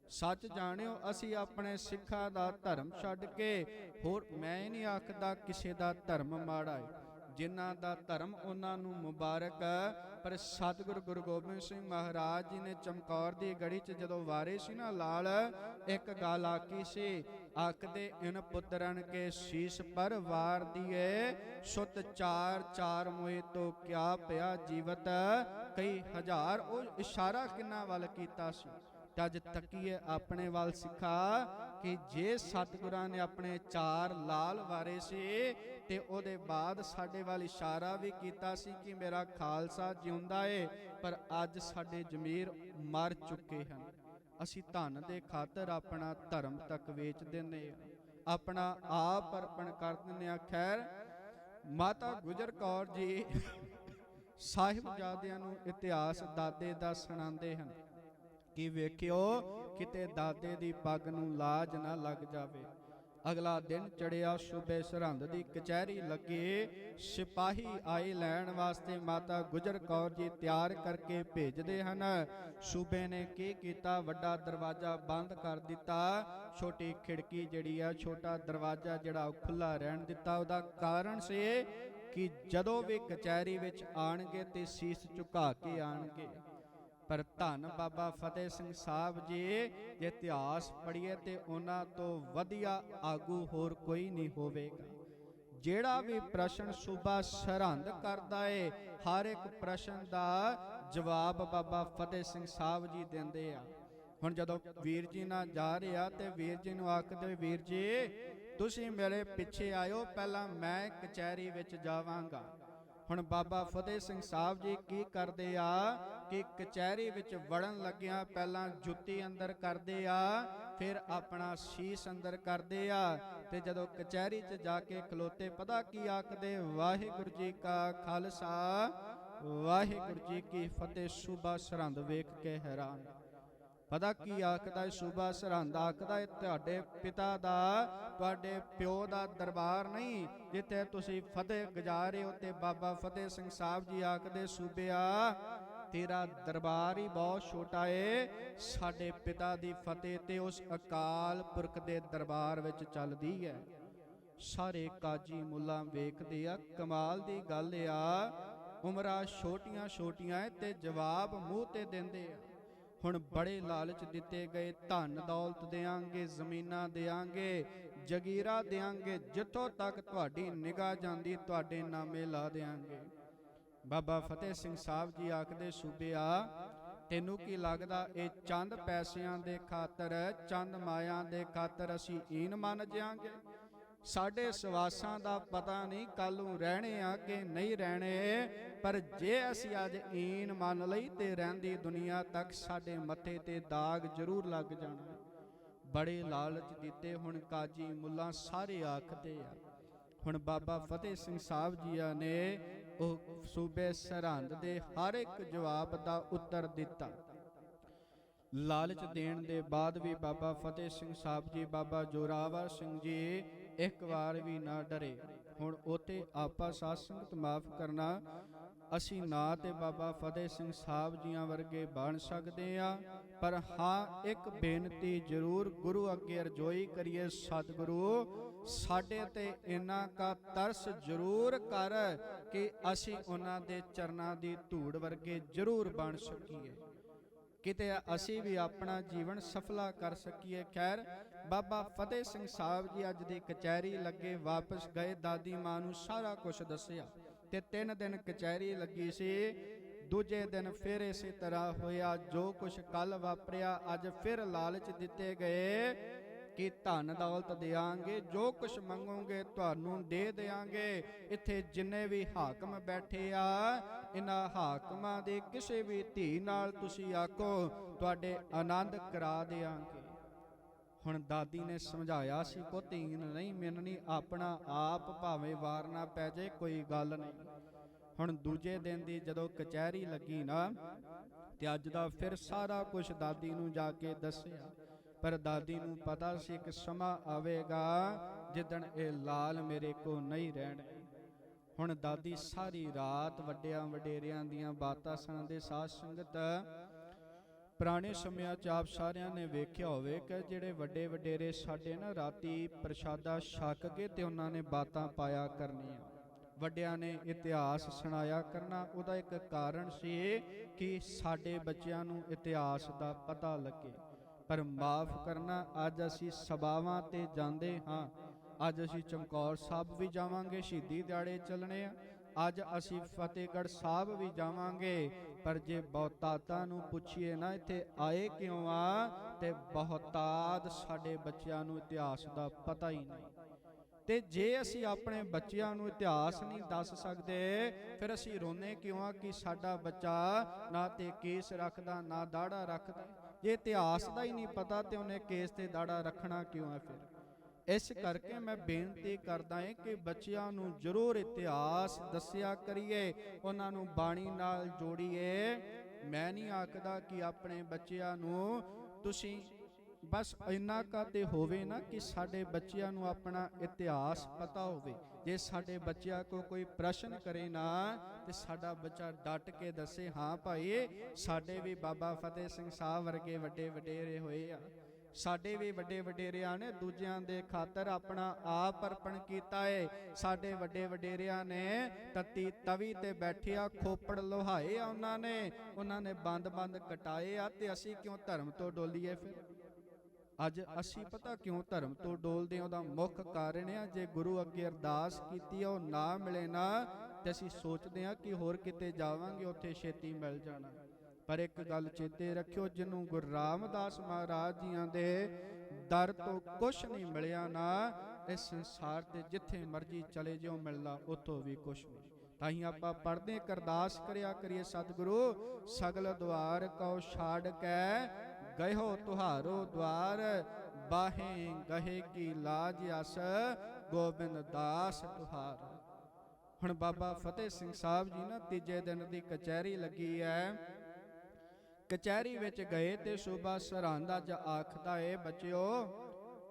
ਸੱਚ ਜਾਣਿਓ, ਅਸੀਂ ਆਪਣੇ ਸਿੱਖਾਂ ਦਾ ਧਰਮ ਛੱਡ ਕੇ, ਹੋਰ ਮੈਂ ਨਹੀਂ ਆਖਦਾ ਕਿਸੇ ਦਾ ਧਰਮ ਮਾੜਾ ਹੈ ਜਿਨ੍ਹਾਂ ਦਾ ਧਰਮ ਉਹਨਾਂ ਨੂੰ ਮੁਬਾਰਕ ਪਰ ਸਤਿਗੁਰੂ ਗੁਰੂ ਗੋਬਿੰਦ ਸਿੰਘ ਮਹਾਰਾਜ ਜੀ ਨੇ ਚਮਕੌਰ ਦੀ ਗੜੀ 'ਚ ਜਦੋਂ ਵਾਰੇ ਸੀ ਨਾ ਲਾਲ, ਇੱਕ ਗੱਲ ਆਕੀ ਸੀ, ਆਖਦੇ, ਇਨ ਪੁੱਤਰਨ ਕੇ ਸੀਸ ਪਰ ਵਾਰ ਦੀਏ, ਸੁਤ ਚਾਰ ਚਾਰ ਮੋਏ ਤੋਂ ਕਿਆ ਪਿਆ ਜੀਵਤ? ਕਈ ਹਜ਼ਾਰ, ਉਹ ਇਸ਼ਾਰਾ ਕਿੰਨਾ ਵੱਲ ਕੀਤਾ ਸੀ। ਤੇ ਅੱਜ ਤੱਕੀਏ ਆਪਣੇ ਵੱਲ ਸਿੱਖਾ ਕਿ ਜੇ ਸਤਿਗੁਰਾਂ ਨੇ ਆਪਣੇ ਚਾਰ ਲਾਲ ਵਾਰੇ ਸੀ ਤੇ ਉਹਦੇ ਬਾਅਦ ਸਾਡੇ ਵੱਲ ਇਸ਼ਾਰਾ ਵੀ ਕੀਤਾ ਸੀ ਕਿ ਮੇਰਾ ਖਾਲਸਾ ਜਿਉਂਦਾ ਏ, ਪਰ ਅੱਜ ਸਾਡੇ ਜ਼ਮੀਰ ਮਰ ਚੁੱਕੇ ਹਨ। ਅਸੀਂ ਧਨ ਦੇ ਖਾਤਰ ਆਪਣਾ ਧਰਮ ਤੱਕ ਵੇਚ ਦਿੰਦੇ ਆ ਆਪਣਾ ਆਪ ਅਰਪਣ ਕਰ ਦਿੰਦੇ ਆ ਖੈਰ, ਮਾਤਾ ਗੁਜਰ ਕੌਰ ਜੀ ਸਾਹਿਬਜ਼ਾਦਿਆਂ ਨੂੰ ਇਤਿਹਾਸ ਦਾਦੇ ਦਾ ਸੁਣਾਉਂਦੇ ਹਨ। ਕਿ ਵੇਖਿਓ, ਕਿਤੇ ਦਾਦੇ ਦੀ ਪੱਗ ਨੂੰ ਲਾਜ ਨਾ ਲੱਗ ਜਾਵੇ। ਅਗਲਾ ਦਿਨ ਚੜਿਆ ਸੂਬੇ ਸਰਹੰਦ ਦੀ ਕਚਹਿਰੀ ਲੱਗੇ, ਸਿਪਾਹੀ ਆਏ ਲੈਣ ਵਾਸਤੇ ਮਾਤਾ ਗੁਜਰ ਕੌਰ ਜੀ ਤਿਆਰ ਕਰਕੇ ਭੇਜਦੇ ਹਨ। ਸੂਬੇ ਨੇ ਕੀ ਕੀਤਾ? ਵੱਡਾ ਦਰਵਾਜ਼ਾ ਬੰਦ ਕਰ ਦਿੱਤਾ। ਛੋਟੀ ਖਿੜਕੀ ਜਿਹੜੀ ਆ, ਛੋਟਾ ਦਰਵਾਜ਼ਾ ਜਿਹੜਾ ਉਹ ਖੁੱਲਾ ਰਹਿਣ ਦਿੱਤਾ। ਉਹਦਾ ਕਾਰਨ ਸੀ ਕਿ ਜਦੋਂ ਵੀ ਕਚਹਿਰੀ ਵਿੱਚ ਆਣਗੇ ਤੇ ਸੀਸ ਝੁਕਾ ਕੇ ਆਣਗੇ ਪਰ ਧੰਨ ਬਾਬਾ ਫਤਿਹ ਸਿੰਘ ਸਾਹਿਬ ਜੀ, ਜੇ ਇਤਿਹਾਸ ਪੜ੍ਹੀਏ ਤੇ ਉਹਨਾਂ ਤੋਂ ਵਧੀਆ ਆਗੂ ਹੋਰ ਕੋਈ ਨਹੀਂ ਹੋਵੇਗਾ। ਜਿਹੜਾ ਵੀ ਪ੍ਰਸ਼ਨ ਸੂਬਾ ਸਰਹੰਦ ਕਰਦਾ ਏ, ਹਰ ਇੱਕ ਪ੍ਰਸ਼ਨ ਦਾ ਜਵਾਬ ਬਾਬਾ ਫਤਿਹ ਸਿੰਘ ਸਾਹਿਬ ਜੀ ਦਿੰਦੇ ਆ। ਹੁਣ ਜਦੋਂ ਵੀਰ ਜੀ ਨਾਲ ਜਾ ਰਿਹਾ ਤੇ ਵੀਰ ਜੀ ਨੂੰ ਆਖਦੇ, ਵੀਰ ਜੀ, ਤੁਸੀਂ ਮੇਰੇ ਪਿੱਛੇ ਆਇਓ, ਪਹਿਲਾਂ ਮੈਂ ਕਚਹਿਰੀ ਵਿੱਚ ਜਾਵਾਂਗਾ। ਹੁਣ ਬਾਬਾ ਫਤਿਹ ਸਿੰਘ ਸਾਹਿਬ ਜੀ ਕੀ ਕਰਦੇ ਆ? ਕਿ ਕਚਹਿਰੀ ਵਿੱਚ ਵੜਨ ਲੱਗਿਆਂ ਪਹਿਲਾਂ ਜੁੱਤੀ ਅੰਦਰ ਕਰਦੇ ਆ, ਫਿਰ ਆਪਣਾ ਸੀਸ ਅੰਦਰ ਕਰਦੇ ਆ ਤੇ ਜਦੋਂ ਕਚਹਿਰੀ 'ਚ ਜਾ ਕੇ ਖਲੋਤੇ, ਪਤਾ ਕੀ ਆਖਦੇ? ਵਾਹਿਗੁਰੂ ਜੀ ਕਾ ਖਾਲਸਾ, ਵਾਹਿਗੁਰੂ ਜੀ ਕੀ ਫਤਿਹ, ਸੂਬਾ ਸਰਹੰਦ ਵੇਖ ਕੇ ਹੈਰਾਨ। ਪਤਾ ਕੀ ਆਖਦਾ ਹੈ ਸੂਬਾ ਸਰਹੰਦ? ਆਖਦਾ ਹੈ, ਤੁਹਾਡੇ ਪਿਤਾ ਦਾ, ਤੁਹਾਡੇ ਪਿਓ ਦਾ ਦਰਬਾਰ ਨਹੀਂ, ਜਿੱਥੇ ਤੁਸੀਂ ਫਤਿਹ ਗੁਜ਼ਾਰ ਰਹੇ ਹੋ ਤੇ ਬਾਬਾ ਫਤਿਹ ਸਿੰਘ ਸਾਹਿਬ ਜੀ ਆਖਦੇ, ਸੂਬਿਆ ਤੇਰਾ ਦਰਬਾਰ ਹੀ ਬਹੁਤ ਛੋਟਾ ਏ। ਸਾਡੇ ਪਿਤਾ ਦੀ ਫਤਿਹ ਤੇ ਉਸ ਅਕਾਲ ਪੁਰਖ ਦੇ ਦਰਬਾਰ ਵਿੱਚ ਚੱਲਦੀ ਹੈ। ਸਾਰੇ ਕਾਜੀ ਮੁੱਲਾ ਵੇਖਦੇ ਆ, ਕਮਾਲ ਦੀ ਗੱਲ ਆ। ਉਮਰਾਂ ਛੋਟੀਆਂ ਛੋਟੀਆਂ ਏ ਤੇ ਜਵਾਬ ਮੂੰਹ ਤੇ ਦਿੰਦੇ ਆ। ਹੁਣ ਬੜੇ ਲਾਲਚ ਦਿੱਤੇ ਗਏ, ਧਨ ਦੌਲਤ ਦੇਾਂਗੇ ਜ਼ਮੀਨਾਂ ਦੇਾਂਗੇ ਜਗੀਰਾ ਦੇਾਂਗੇ ਜਿੱਥੋਂ ਤੱਕ ਤੁਹਾਡੀ ਨਿਗਾਹ ਜਾਂਦੀ, ਤੁਹਾਡੇ ਨਾਮੇ ਲਾ ਦੇਾਂਗੇ ਬਾਬਾ ਫਤਿਹ ਸਿੰਘ ਸਾਹਿਬ ਜੀ ਆਖਦੇ, ਸੂਬਿਆ, ਤੈਨੂੰ ਕੀ ਲੱਗਦਾ ਇਹ ਚੰਦ ਪੈਸਿਆਂ ਦੇ ਖਾਤਰ, ਚੰਦ ਮਾਇਆਂ ਦੇ ਖਾਤਰ ਅਸੀਂ ਈਨ ਮੰਨ ਜਾਾਂਗੇ ਸਾਡੇ ਸਵਾਸਾਂ ਦਾ ਪਤਾ ਨਹੀਂ ਕੱਲ ਨੂੰ ਰਹਿਣੇ ਆ ਕਿ ਨਹੀਂ ਰਹਿਣੇ, ਪਰ ਜੇ ਅਸੀਂ ਅੱਜ ਈਨ ਮੰਨ ਲਈ ਤੇ ਰਹਿੰਦੀ ਦੁਨੀਆ ਤੱਕ ਸਾਡੇ ਮੱਥੇ ਤੇ ਦਾਗ ਜ਼ਰੂਰ ਲੱਗ ਜਾਣਾ। ਬੜੇ ਲਾਲਚ ਦਿੱਤੇ ਹੁਣ ਕਾਜੀ ਮੁੱਲਾ ਸਾਰੇ ਆਖਦੇ ਆ। ਹੁਣ ਬਾਬਾ ਫਤਿਹ ਸਿੰਘ ਸਾਹਿਬ ਜੀਆਂ ਨੇ ਉਹ ਸੂਬੇ ਸਰਹੰਦ ਦੇ ਹਰ ਇੱਕ ਜਵਾਬ ਦਾ ਉੱਤਰ ਦਿੱਤਾ। ਲਾਲਚ ਦੇਣ ਦੇ ਬਾਅਦ ਵੀ ਬਾਬਾ ਫਤਿਹ ਸਿੰਘ ਸਾਹਿਬ ਜੀ, ਬਾਬਾ ਜੋਰਾਵਰ ਸਿੰਘ ਜੀ ਇੱਕ ਵਾਰ ਵੀ ਨਾ ਡਰੇ। ਹੁਣ ਉਤੇ ਆਪਾ ਸਾਧ ਸੰਗਤ ਮਾਫ ਕਰਨਾ, ਅਸੀਂ ਨਾ ਤੇ ਬਾਬਾ ਫਤਿਹ ਸਿੰਘ ਸਾਹਿਬ ਜੀਆਂ ਵਰਗੇ ਬਣ ਸਕਦੇ ਆ ਪਰ ਹਾਂ, ਇੱਕ ਬੇਨਤੀ ਜ਼ਰੂਰ ਗੁਰੂ ਅੱਗੇ ਅਰਜ਼ੋਈ ਕਰੀਏ, ਸਤਿਗੁਰੂ ਸਾਡੇ ਤੇ ਇਹਨਾਂ ਦਾ ਤਰਸ ਜ਼ਰੂਰ ਕਰ ਕਿ ਅਸੀਂ ਉਹਨਾਂ ਦੇ ਚਰਨਾਂ ਦੀ ਧੂੜ ਵਰਗੇ ਜ਼ਰੂਰ ਬਣ ਸਕੀਏ। ਕਿਤੇ ਅਸੀਂ ਵੀ ਆਪਣਾ ਜੀਵਨ ਸਫਲਾ ਕਰ ਸਕੀਏ। ਖੈਰ, ਬਾਬਾ ਫਤਿਹ ਸਿੰਘ ਸਾਹਿਬ ਜੀ ਅੱਜ ਦੀ ਕਚਹਿਰੀ ਲੱਗੇ ਵਾਪਸ ਗਏ। ਦਾਦੀ ਮਾਂ ਨੂੰ ਸਾਰਾ ਕੁਝ ਦੱਸਿਆ ਤੇ ਤਿੰਨ ਦਿਨ ਕਚਹਿਰੀ ਲੱਗੀ ਸੀ। ਦੂਜੇ ਦਿਨ ਫਿਰ ਇਸੇ ਤਰ੍ਹਾਂ ਹੋਇਆ। ਜੋ ਕੁਝ ਕੱਲ ਵਾਪਰਿਆ, ਅੱਜ ਫਿਰ ਲਾਲਚ ਦਿੱਤੇ ਗਏ। ਕਿ ਧਨ ਦੌਲਤ ਦੇਾਂਗੇ ਜੋ ਕੁਛ ਮੰਗੋਗੇ ਤੁਹਾਨੂੰ ਦੇ ਦੇਾਂਗੇ ਇੱਥੇ ਜਿੰਨੇ ਵੀ ਹਾਕਮ ਬੈਠੇ ਆ ਇਹਨਾਂ ਹਾਕਮਾਂ ਦੇ ਕਿਸੇ ਵੀ ਧੀ ਨਾਲ ਤੁਸੀਂ ਆਖੋ, ਤੁਹਾਡੇ ਆਨੰਦ ਕਰਾ ਦੇਾਂਗੇ ਹੁਣ ਦਾਦੀ ਨੇ ਸਮਝਾਇਆ ਸੀ ਕੋ ਧੀਨ ਨਹੀਂ ਮਿਲਣੀ ਆਪਣਾ ਆਪ ਭਾਵੇਂ ਵਾਰਨਾ ਪੈ ਜੇ ਕੋਈ ਗੱਲ ਨਹੀਂ। ਹੁਣ ਦੂਜੇ ਦਿਨ ਦੀ ਜਦੋਂ ਕਚਹਿਰੀ ਲੱਗੀ ਨਾ, ਤੇ ਅੱਜ ਦਾ ਫਿਰ ਸਾਰਾ ਕੁਝ ਦਾਦੀ ਨੂੰ ਜਾ ਕੇ ਦੱਸਿਆ। ਪਰ ਦਾਦੀ ਨੂੰ ਪਤਾ ਸੀ ਇੱਕ ਸਮਾਂ ਆਵੇਗਾ ਜਿੱਦਣ ਇਹ ਲਾਲ ਮੇਰੇ ਕੋ ਨਹੀਂ ਰਹਿਣਗੇ ਹੁਣ ਦਾਦੀ ਸਾਰੀ ਰਾਤ ਵੱਡਿਆਂ ਵਡੇਰਿਆਂ ਦੀਆਂ ਬਾਤਾਂ ਸੁਣਦੇ ਸਾਧ ਸੰਗਤ, ਪੁਰਾਣੇ ਸਮਿਆਂ 'ਚ ਆਪ ਸਾਰਿਆਂ ਨੇ ਵੇਖਿਆ ਹੋਵੇ ਕਿ ਜਿਹੜੇ ਵੱਡੇ ਵਡੇਰੇ ਸਾਡੇ ਨਾ ਰਾਤੀ ਪ੍ਰਸ਼ਾਦਾ ਛਕ ਕੇ ਤੇ ਉਹਨਾਂ ਨੇ ਬਾਤਾਂ ਪਾਇਆ ਕਰਨੀਆਂ। ਵੱਡਿਆਂ ਨੇ ਇਤਿਹਾਸ ਸੁਣਾਇਆ ਕਰਨਾ, ਉਹਦਾ ਇੱਕ ਕਾਰਨ ਸੀ ਕਿ ਸਾਡੇ ਬੱਚਿਆਂ ਨੂੰ ਇਤਿਹਾਸ ਦਾ ਪਤਾ ਲੱਗੇ। ਪਰ ਮਾਫ ਕਰਨਾ, ਅੱਜ ਅਸੀਂ ਸਭਾਵਾਂ ਤੇ ਜਾਂਦੇ ਹਾਂ। ਅੱਜ ਅਸੀਂ ਚਮਕੌਰ ਸਾਹਿਬ ਵੀ ਜਾਵਾਂਗੇ, ਸ਼ਹੀਦੀ ਦਿਹਾੜੇ ਚੱਲਣੇ ਆ। ਅੱਜ ਅਸੀਂ ਫਤਿਹਗੜ੍ਹ ਸਾਹਿਬ ਵੀ ਜਾਵਾਂਗੇ। ਪਰ ਜੇ ਬਹੁਤਾਤਾਂ ਨੂੰ ਪੁੱਛੀਏ ਨਾ, ਇੱਥੇ ਆਏ ਕਿਉਂ ਆ? ਤੇ ਬਹੁਤਾਤ ਸਾਡੇ ਬੱਚਿਆਂ ਨੂੰ ਇਤਿਹਾਸ ਦਾ ਪਤਾ ਹੀ ਨਹੀਂ। ਤੇ ਜੇ ਅਸੀਂ ਆਪਣੇ ਬੱਚਿਆਂ ਨੂੰ ਇਤਿਹਾਸ ਨਹੀਂ ਦੱਸ ਸਕਦੇ, ਫਿਰ ਅਸੀਂ ਰੋਨੇ ਕਿਉਂ ਆ ਕਿ ਸਾਡਾ ਬੱਚਾ ਨਾ ਤੇ ਕੇਸ ਰੱਖਦਾ, ਨਾ ਦਾੜਾ ਰੱਖਦਾ? ਜੇ ਇਤਿਹਾਸ ਦਾ ਹੀ ਨਹੀਂ ਪਤਾ ਤੇ ਉਹਨੇ ਕੇਸ ਤੇ ਦਾੜਾ ਰੱਖਣਾ ਕਿਉਂ ਹੈ ਫਿਰ? ਇਸ ਕਰਕੇ ਮੈਂ ਬੇਨਤੀ ਕਰਦਾ ਹਾਂ ਕਿ ਬੱਚਿਆਂ ਨੂੰ ਜ਼ਰੂਰ ਇਤਿਹਾਸ ਦੱਸਿਆ ਕਰੀਏ, ਉਹਨਾਂ ਨੂੰ ਬਾਣੀ ਨਾਲ ਜੋੜੀਏ। ਮੈਂ ਨਹੀਂ ਆਖਦਾ ਕਿ ਆਪਣੇ ਬੱਚਿਆਂ ਨੂੰ ਤੁਸੀਂ ਬਸ ਇੰਨਾ ਕਾ ਤੇ ਹੋਵੇ ਨਾ ਕਿ ਸਾਡੇ ਬੱਚਿਆਂ ਨੂੰ ਆਪਣਾ ਇਤਿਹਾਸ ਪਤਾ ਹੋਵੇ। ਜੇ ਸਾਡੇ ਬੱਚਿਆਂ ਕੋ ਕੋਈ ਪ੍ਰਸ਼ਨ ਕਰੇ ਨਾ, ਤੇ ਸਾਡਾ ਬੱਚਾ ਡਟ ਕੇ ਦੱਸੇ, ਹਾਂ ਭਾਈ, ਸਾਡੇ ਵੀ ਬਾਬਾ ਫਤਿਹ ਸਿੰਘ ਸਾਹਿਬ ਵਰਗੇ ਵੱਡੇ ਵਡੇਰੇ ਹੋਏ ਆ। ਸਾਡੇ ਵੀ ਵੱਡੇ ਵਡੇਰਿਆਂ ਨੇ ਦੂਜਿਆਂ ਦੇ ਖਾਤਰ ਆਪਣਾ ਆਪ ਅਰਪਣ ਕੀਤਾ ਏ। ਸਾਡੇ ਵੱਡੇ ਵਡੇਰਿਆਂ ਨੇ ਤਤੀ ਤਵੀ ਤੇ ਬੈਠਿਆ, ਖੋਪੜ ਲੋਹਾਏ ਆ ਉਹਨਾਂ ਨੇ। ਉਹਨਾਂ ਨੇ ਬੰਦ-ਬੰਦ ਕਟਾਏ ਆ ਤੇ ਅਸੀਂ ਕਿਉਂ ਧਰਮ ਤੋਂ ਡੋਲੀਏ ਫਿਰ? ਅੱਜ ਅਸੀਂ ਪਤਾ ਕਿਉਂ ਧਰਮ ਤੋਂ ਡੋਲਦੇ ਹਾਂ? ਉਹਦਾ ਮੁੱਖ ਕਾਰਨ ਆ, ਜੇ ਗੁਰੂ ਅੱਗੇ ਅਰਦਾਸ ਕੀਤੀ ਉਹ ਨਾ ਮਿਲੇ ਨਾ, ਤੇ ਅਸੀਂ ਸੋਚਦੇ ਹਾਂ ਕਿ ਹੋਰ ਕਿਤੇ ਜਾਵਾਂਗੇ, ਉੱਥੇ ਛੇਤੀ ਮਿਲ ਜਾਣਾ। ਪਰ ਇੱਕ ਗੱਲ ਚੇਤੇ ਰੱਖਿਓ, ਜਿਹਨੂੰ ਗੁਰੂ ਰਾਮਦਾਸ ਮਹਾਰਾਜ ਜੀਆਂ ਦੇ ਦਰ ਤੋਂ ਕੁਛ ਨਹੀਂ ਮਿਲਿਆ ਨਾ, ਇਸ ਸੰਸਾਰ ਤੇ ਜਿੱਥੇ ਮਰਜ਼ੀ ਚਲੇ ਜਿਓ, ਮਿਲਣਾ ਉੱਥੋਂ ਵੀ ਕੁਛ ਨਹੀਂ। ਤਾਂ ਹੀ ਆਪਾਂ ਪੜ੍ਹਦੇ ਕਰਦਾਸ ਕਰਿਆ ਕਰੀਏ, ਸਤਿਗੁਰੂ, ਸਗਲ ਦੁਆਰ ਕਉ ਛਾੜ ਕੇ ਗਇਓ ਤੁਹਾਰੋ ਦਵਾਰ, ਬਾਹੇ ਗਹੇ ਕੀ ਲਾਜ ਅਸ ਗੋਬਿੰਦ ਦਾਸ ਤੁਹਾਰ। ਹੁਣ ਬਾਬਾ ਫਤਿਹ ਸਿੰਘ ਸਾਹਿਬ ਜੀ ਨਾ ਤੀਜੇ ਦਿਨ ਦੀ ਕਚਹਿਰੀ ਲੱਗੀ ਹੈ ਕਚਹਿਰੀ ਵਿੱਚ ਗਏ ਤੇ ਸੂਬਾ ਸਰਹੰਦ ਅੱਜ ਆਖਦਾ ਏ, ਬੱਚਿਓ,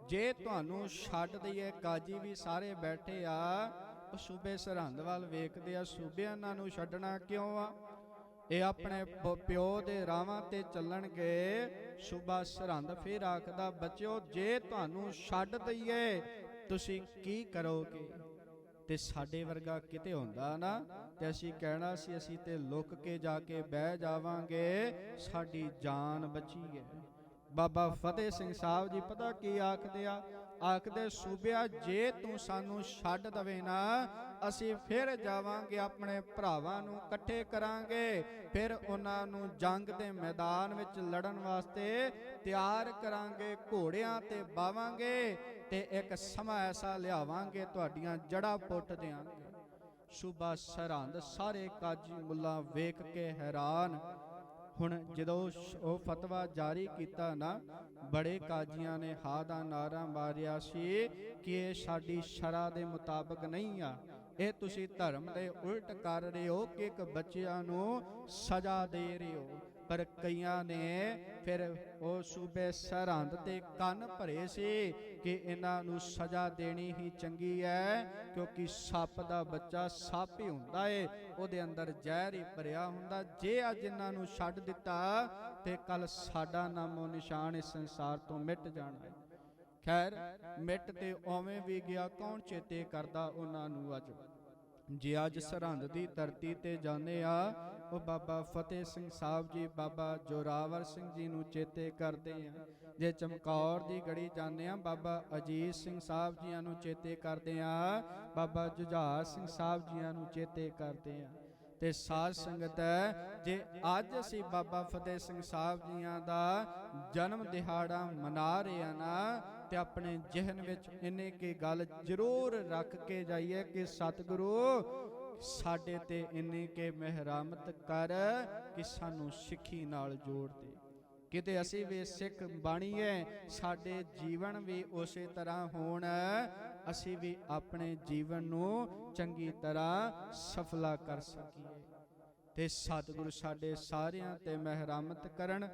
ਜੇ ਤੁਹਾਨੂੰ ਛੱਡ ਦਈਏ, ਕਾਜੀ ਵੀ ਸਾਰੇ ਬੈਠੇ ਆ, ਉਹ ਸੂਬੇ ਸਰਹੰਦ ਵੱਲ ਵੇਖਦੇ ਆ, ਸੂਬਿਆਂ ਨੂੰ ਛੱਡਣਾ ਕਿਉਂ ਆ? ਇਹ ਆਪਣੇ ਪਿਓ ਦੇ ਰਾਵਾਂ ਤੇ ਚੱਲਣਗੇ। ਸੂਬਾ ਸਰਹੰਦ ਫਿਰ ਆਖਦਾ, ਬੱਚਿਓ, ਜੇ ਤੁਹਾਨੂੰ ਛੱਡ ਦਈਏ, ਤੁਸੀਂ ਕੀ ਕਰੋਗੇ? ਤੇ ਸਾਡੇ ਵਰਗਾ ਕਿਤੇ ਹੁੰਦਾ ਨਾ, ਤੇ ਅਸੀਂ ਕਹਿਣਾ ਸੀ, ਅਸੀਂ ਤੇ ਲੁੱਕ ਕੇ ਜਾ ਕੇ ਬਹਿ ਜਾਵਾਂਗੇ, ਸਾਡੀ ਜਾਨ ਬਚੀ ਹੈ ਬਾਬਾ ਫਤਿਹ ਸਿੰਘ ਸਾਹਿਬ ਜੀ ਪਤਾ ਕੀ ਆਖਦੇ ਆ? ਆਖਦੇ, ਸੂਬਿਆ, ਜੇ ਤੂੰ ਸਾਨੂੰ ਛੱਡ ਦਵੇ ਨਾ ਅਸੀਂ ਫਿਰ ਜਾਵਾਂਗੇ ਆਪਣੇ ਭਰਾਵਾਂ ਨੂੰ ਇਕੱਠੇ ਕਰਾਂਗੇ। ਫਿਰ ਉਹਨਾਂ ਨੂੰ ਜੰਗ ਦੇ ਮੈਦਾਨ ਵਿੱਚ ਲੜਨ ਵਾਸਤੇ ਤਿਆਰ ਕਰਾਂਗੇ, ਘੋੜਿਆਂ ਤੇ ਬਾਵਾਂਗੇ ਤੇ ਇੱਕ ਸਮਾਂ ਐਸਾ ਲਿਆਵਾਂਗੇ ਤੁਹਾਡੀਆਂ ਜੜਾਂ ਪੁੱਟ ਦਿਆਂਗੇ। ਸੂਬਾ ਸਰਹੰਦ ਸਾਰੇ ਕਾਜੀ ਮੁੱਲਾ ਵੇਖ ਕੇ ਹੈਰਾਨ। ਹੁਣ ਜਦੋਂ ਉਹ ਫਤਵਾ ਜਾਰੀ ਕੀਤਾ ਨਾ, ਬੜੇ ਕਾਜੀਆਂ ਨੇ ਹਾ ਦਾ ਨਾਰਾ ਮਾਰਿਆ ਸੀ ਕਿ ਇਹ ਸਾਡੀ ਸ਼ਰਾ ਦੇ ਮੁਤਾਬਕ ਨਹੀਂ ਆ। ਇਹ ਤੁਸੀਂ ਧਰਮ ਦੇ ਉਲਟ ਕਰ ਰਹੇ ਹੋ ਕਿ ਇੱਕ ਬੱਚਿਆਂ ਨੂੰ ਸਜ਼ਾ ਦੇ ਰਹੇ ਹੋ। ਪਰ ਕਈਆਂ ਨੇ ਫਿਰ ਉਹ ਸੂਬੇ ਸਰਹੰਦ ਤੇ ਕੰਨ ਭਰੇ ਸੀ ਕਿ ਇਹਨਾਂ ਨੂੰ ਸਜ਼ਾ ਦੇਣੀ ਹੀ ਚੰਗੀ ਹੈ, ਕਿਉਂਕਿ ਸੱਪ ਦਾ ਬੱਚਾ ਸੱਪ ਹੀ ਹੁੰਦਾ ਏ, ਉਹਦੇ ਅੰਦਰ ਜ਼ਹਿਰ ਹੀ ਭਰਿਆ ਹੁੰਦਾ। ਜੇ ਅੱਜ ਇਹਨਾਂ ਨੂੰ ਛੱਡ ਦਿੱਤਾ ਤੇ ਕੱਲ ਸਾਡਾ ਨਾਮੋ ਨਿਸ਼ਾਨ ਇਸ ਸੰਸਾਰ ਤੋਂ ਮਿਟ ਜਾਣਾ ਹੈ। ਖੈਰ, ਮਿੱਟ ਤੇ ਓਵੇਂ ਵੀ ਗਿਆ, ਕੌਣ ਚੇਤੇ ਕਰਦਾ ਉਹਨਾਂ ਨੂੰ ਅੱਜ? ਜੇ ਅੱਜ ਸਰਹੰਦ ਦੀ ਧਰਤੀ ਤੇ ਜਾਂਦੇ ਆ, ਉਹ ਬਾਬਾ ਫਤਿਹ ਸਿੰਘ ਸਾਹਿਬ ਜੀ, ਬਾਬਾ ਜੋਰਾਵਰ ਸਿੰਘ ਜੀ ਨੂੰ ਚੇਤੇ ਕਰਦੇ ਆ। ਜੇ ਚਮਕੌਰ ਦੀ ਗੜੀ ਜਾਂਦੇ ਆ, ਬਾਬਾ ਅਜੀਤ ਸਿੰਘ ਸਾਹਿਬ ਜੀਆਂ ਨੂੰ ਚੇਤੇ ਕਰਦੇ ਆ, ਬਾਬਾ ਜੁਝਾਰ ਸਿੰਘ ਸਾਹਿਬ ਜੀਆਂ ਨੂੰ ਚੇਤੇ ਕਰਦੇ ਆ। ਤੇ ਸਾਧ ਸੰਗਤ ਹੈ, ਜੇ ਅੱਜ ਅਸੀਂ ਬਾਬਾ ਫਤਿਹ ਸਿੰਘ ਸਾਹਿਬ ਜੀਆਂ ਦਾ ਜਨਮ ਦਿਹਾੜਾ ਮਨਾ ਰਹੇ ਆ ਨਾ ਤੇ ਆਪਣੇ ਜਿਹਨ ਵਿੱਚ ਇਹਨੇ ਕੀ ਗੱਲ ਜ਼ਰੂਰ ਰੱਖ ਕੇ ਜਾਈਏ ਕਿ ਸਤਿਗੁਰੂ ਸਾਡੇ ਤੇ ਇੰਨੇ ਕੇ ਮਿਹਰਮਤ ਕਰ ਕਿ ਸਾਨੂੰ ਸਿੱਖੀ ਨਾਲ ਜੋੜ ਦੇ। ਕਿਤੇ ਅਸੀਂ ਵੀ ਸਿੱਖ ਬਣੀਏ, ਸਾਡੇ ਜੀਵਨ ਵੀ ਉਸੇ ਤਰ੍ਹਾਂ ਹੋਣ, ਅਸੀਂ ਵੀ ਆਪਣੇ ਜੀਵਨ ਨੂੰ ਚੰਗੀ ਤਰ੍ਹਾਂ ਸਫਲਾ ਕਰ ਸਕੀਏ। ਤੇ ਸਤਿਗੁਰੂ ਸਾਡੇ ਸਾਰਿਆਂ ਤੇ ਮਹਿਰਾਮਤ ਕਰਨ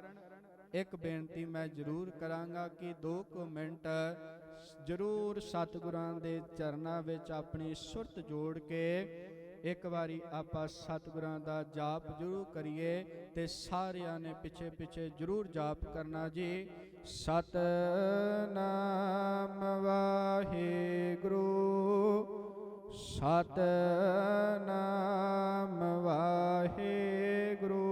ਇੱਕ ਬੇਨਤੀ ਮੈਂ ਜ਼ਰੂਰ ਕਰਾਂਗਾ ਕਿ 2 ਕੁ ਮਿੰਟ ਜ਼ਰੂਰ ਸਤਿਗੁਰਾਂ ਦੇ ਚਰਨਾਂ ਵਿੱਚ ਆਪਣੀ ਸੁਰਤ ਜੋੜ ਕੇ ਇੱਕ ਵਾਰੀ ਆਪਾਂ ਸਤਿਗੁਰਾਂ ਦਾ ਜਾਪ ਜ਼ਰੂਰ ਕਰੀਏ ਤੇ ਸਾਰਿਆਂ ਨੇ ਪਿੱਛੇ ਪਿੱਛੇ ਜ਼ਰੂਰ ਜਾਪ ਕਰਨਾ ਜੀ। ਸਤਨਾਮ ਵਾਹਿਗੁਰੂ। ਸਤਨਾਮ ਵਾਹਿਗੁਰੂ।